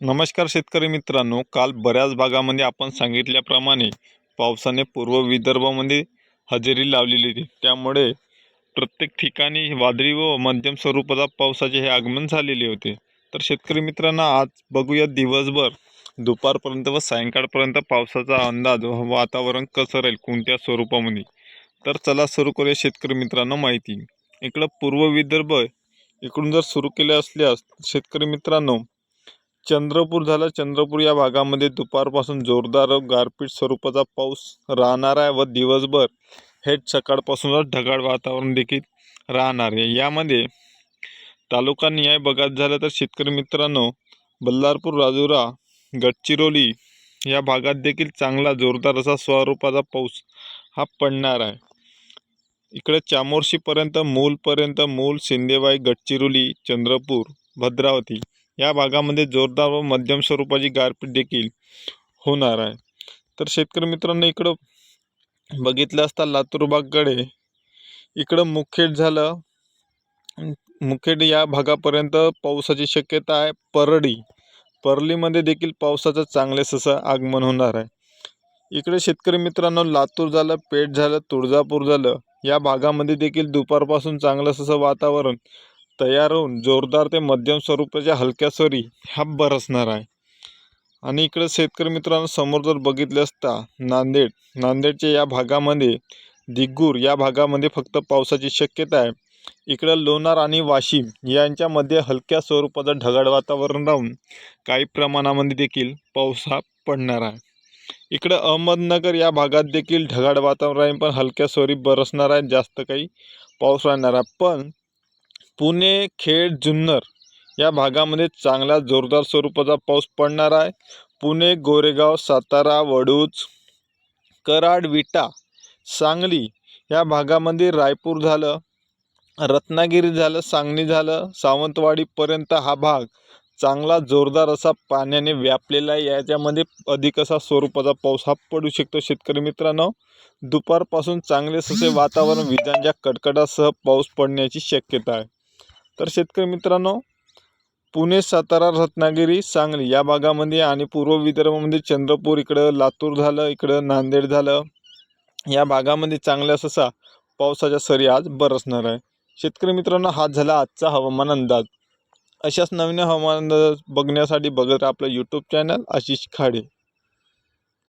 नमस्कार शेतकरी मित्रांनो. काल बऱ्याच भागामध्ये आपण सांगितल्याप्रमाणे पावसाने पूर्व विदर्भामध्ये हजेरी लावलेली होती. त्यामुळे प्रत्येक ठिकाणी वादळी व मध्यम स्वरूपाचा पावसाचे हे आगमन झालेले होते. तर शेतकरी मित्रांना आज बघूया दिवसभर दुपारपर्यंत व सायंकाळपर्यंत पावसाचा अंदाज व वातावरण कसं राहील कोणत्या स्वरूपामध्ये? तर चला सुरू करूया शेतकरी मित्रांनो माहिती. इकडं पूर्व विदर्भ इकडून जर सुरू केले असल्यास शेतकरी मित्रांनो चंद्रपूर झालं. चंद्रपूर या भागामध्ये दुपारपासून जोरदार गारपीट स्वरूपाचा पाऊस राहणार आहे व दिवसभर हेच सकाळपासूनच ढगाळ वातावरण देखील राहणार आहे. यामध्ये तालुका न्याय बघत झालं तर शेतकरी मित्रांनो बल्लारपूर राजुरा गडचिरोली या भागात देखील चांगला जोरदार असा स्वरूपाचा पाऊस हा पडणार आहे. इकडे चामोर्शीपर्यंत मूलपर्यंत मूल सिंदेवाई गडचिरोली चंद्रपूर भद्रावती या भागामध्ये जोरदार व मध्यम स्वरूपाची गारपीट देखील होणार आहे. तर शेतकरी मित्रांनो इकडं बघितलं असता लातूर भागकडे इकडं मुखेड झालं. मुखेड या भागापर्यंत पावसाची शक्यता आहे. परळी परलीमध्ये देखील पावसाचं चांगलेच असं आगमन होणार आहे. इकडे शेतकरी मित्रांनो लातूर झालं पेठ झालं तुळजापूर झालं. या भागामध्ये देखील दुपारपासून चांगलंच असं वातावरण तयार होऊन जोरदार ते मध्यम स्वरूपाच्या हलक्या सरी ह्या बरसणार आहे. आणि इकडे शेतकरी मित्रांनो समोर जर बघितले असता नांदेड नांदेडच्या या भागामध्ये दिग्गूर या भागामध्ये फक्त पावसाची शक्यता आहे. इकडं लोणार आणि वाशिम यांच्यामध्ये हलक्या स्वरूपाचं ढगाळ वातावरण राहून काही प्रमाणामध्ये देखील पाऊस हा पडणार आहे. इकडं अहमदनगर या भागात देखील ढगाळ वातावरण पण हलक्या स्वरी बरसणार आहे जास्त काही पाऊस राहणार आहे. पण पुणे खेड जुन्नर या भागामध्ये चांगला जोरदार स्वरूपाचा पाऊस पडणार आहे. पुणे गोरेगाव सातारा वडूज कराड विटा सांगली या भागामध्ये रायपूर झालं रत्नागिरी झालं सांगली झालं सावंतवाडीपर्यंत हा भाग चांगला जोरदार असा पाण्याने व्यापलेला आहे. याच्यामध्ये अधिक असा स्वरूपाचा पाऊस हा पडू शकतो. शेतकरी मित्रांनो दुपारपासून चांगलेच असे वातावरण विजांच्या कडकडासह पाऊस पडण्याची शक्यता आहे. तर शेतकरी मित्रांनो पुणे सातारा रत्नागिरी सांगली या भागामध्ये आणि पूर्व विदर्भामध्ये चंद्रपूर इकडं लातूर झालं इकडं नांदेड झालं. या भागामध्ये चांगल्या ससा पावसाच्या सरी आज बरसणार आहे. शेतकरी मित्रांनो हा झाला आजचा हवामान अंदाज. अशाच नवीन हवामान अंदाज बघण्यासाठी बघत आपलं यूट्यूब चॅनल आशिष खाडे.